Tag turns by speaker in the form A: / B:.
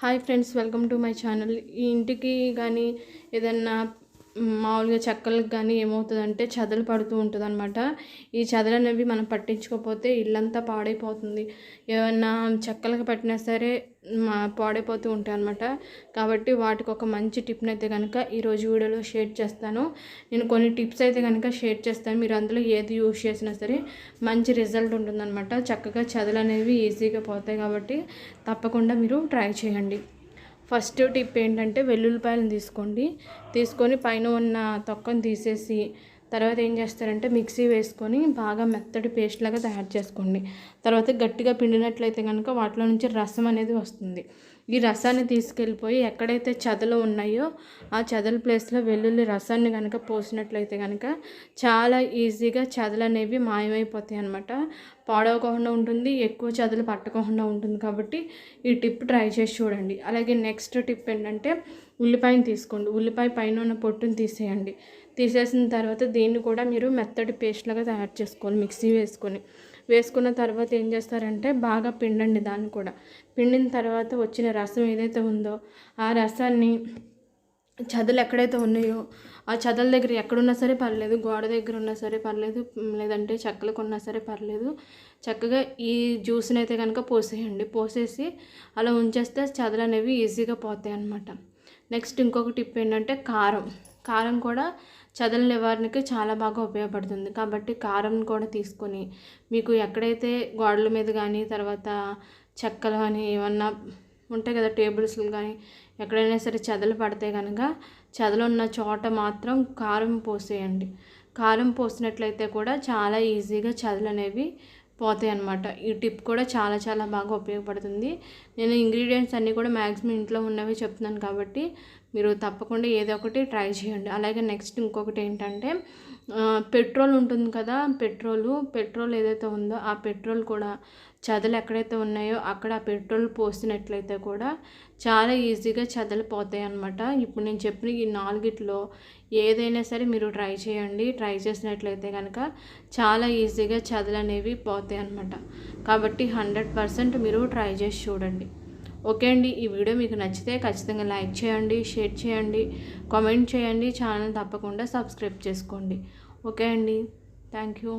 A: Hi friends welcome to my channel. ఈ ఇంటికి కానీ ఏదన్నా మామూలుగా చెక్కలకు కానీ ఏమవుతుందంటే చెదలు పడుతూ ఉంటుంది అనమాట ఈ చెదలు అనేవి మనం పట్టించుకోకపోతే ఇల్లంతా పాడైపోతుంది. ఏమన్నా చెక్కలకు పట్టినా సరే మా పాడైపోతూ ఉంటాయి అనమాట కాబట్టి వాటికి ఒక మంచి టిప్ని అయితే కనుక ఈరోజు వీడియోలో షేర్ చేస్తాను. నేను కొన్ని టిప్స్ అయితే కనుక షేర్ చేస్తాను. మీరు అందులో ఏది యూజ్ చేసినా సరే మంచి రిజల్ట్ ఉంటుందన్నమాట. చక్కగా చెదలు అనేవి ఈజీగా పోతాయి కాబట్టి తప్పకుండా మీరు ట్రై చేయండి. ఫస్ట్ టిప్ ఏంటంటే వెల్లుల్లిపాయలను తీసుకోండి. తీసుకొని పైన ఉన్న తొక్కను తీసేసి తర్వాత ఏం చేస్తారంటే మిక్సీ వేసుకొని బాగా మెత్తటి పేస్ట్ లాగా తయారు చేసుకోండి. తర్వాత గట్టిగా పిండినట్లయితే కనుక వాటిలో నుంచి రసం అనేది వస్తుంది. ఈ రసాన్ని తీసుకెళ్ళిపోయి ఎక్కడైతే చెదలు ఉన్నాయో ఆ చెదల ప్లేస్లో వెల్లుల్లి రసాన్ని కనుక పోసినట్లయితే కనుక చాలా ఈజీగా చెదలు అనేవి మాయమైపోతాయి అనమాట పాడవకుండా ఉంటుంది ఎక్కువ చెదలు పట్టకుండా ఉంటుంది కాబట్టి ఈ టిప్ ట్రై చేసి చూడండి. అలాగే నెక్స్ట్ టిప్ ఏంటంటే ఉల్లిపాయను తీసుకోండి. ఉల్లిపాయ పైన ఉన్న పొట్టును తీసేయండి. తీసేసిన తర్వాత దీన్ని కూడా మీరు మెత్తటి పేస్ట్లాగా తయారు చేసుకోవాలి. మిక్సీ వేసుకొని. వేసుకున్న తర్వాత ఏం చేస్తారంటే బాగా పిండండి దాన్ని కూడా. పిండిన తర్వాత వచ్చిన రసం ఏదైతే ఉందో ఆ రసాన్ని చదలు ఎక్కడైతే ఉన్నాయో ఆ చదల దగ్గర ఎక్కడున్నా సరే పర్లేదు గోడ దగ్గర ఉన్నా సరే పర్లేదు లేదంటే చెక్కలకు ఉన్నా సరే పర్లేదు. చక్కగా ఈ జ్యూస్ని అయితే కనుక పోసేయండి. పోసేసి అలా ఉంచేస్తే చదలు అనేవి ఈజీగా పోతాయి అన్నమాట నెక్స్ట్ ఇంకొక టిప్ ఏంటంటే కారం. కారం కూడా చదల నివారణకి చాలా బాగా ఉపయోగపడుతుంది. కాబట్టి కారం కూడా తీసుకొని మీకు ఎక్కడైతే గోడల మీద కానీ తర్వాత చెక్కలు కానీ ఏమన్నా ఉంటాయి కదా టేబుల్స్ కానీ ఎక్కడైనా సరే చెదలు పడితే కనుక చెదలు ఉన్న చోట మాత్రం కారం పోసేయండి. కారం పోసినట్లయితే కూడా చాలా ఈజీగా చెదలు అనేవి పోతాయి అన్నమాట. ఈ టిప్ కూడా చాలా చాలా బాగా ఉపయోగపడుతుంది. నేను ఇంగ్రీడియంట్స్ అన్నీ కూడా మ్యాక్సిమం ఇంట్లో ఉన్నవి చెప్తున్నాను కాబట్టి మీరు తప్పకుండా ఏదో ఒకటి ట్రై చేయండి. అలాగే నెక్స్ట్ ఇంకొకటి ఏంటంటే పెట్రోల్ ఉంటుంది కదా పెట్రోలు పెట్రోల్ ఏదైతే ఉందో ఆ పెట్రోల్ కూడా చెదలు ఎక్కడైతే ఉన్నాయో అక్కడ ఆ పెట్రోల్ పోసినట్లయితే కూడా చాలా ఈజీగా చెదలు పోతాయి అన్నమాట ఇప్పుడు నేను చెప్పిన ఈ నాలుగిట్లో ఏదైనా సరే మీరు ట్రై చేయండి. ట్రై చేసినట్లయితే కనుక చాలా ఈజీగా చెదలు అనేవి పోతాయి అన్నమాట కాబట్టి హండ్రెడ్ పర్సెంట్ మీరు ట్రై చేసి చూడండి. ఓకే అండి. ఈ వీడియో మీకు నచ్చితే ఖచ్చితంగా లైక్ చేయండి షేర్ చేయండి కామెంట్ చేయండి ఛానల్ తప్పకుండా సబ్స్క్రైబ్ చేసుకోండి. ఓకే అండి. Thank you.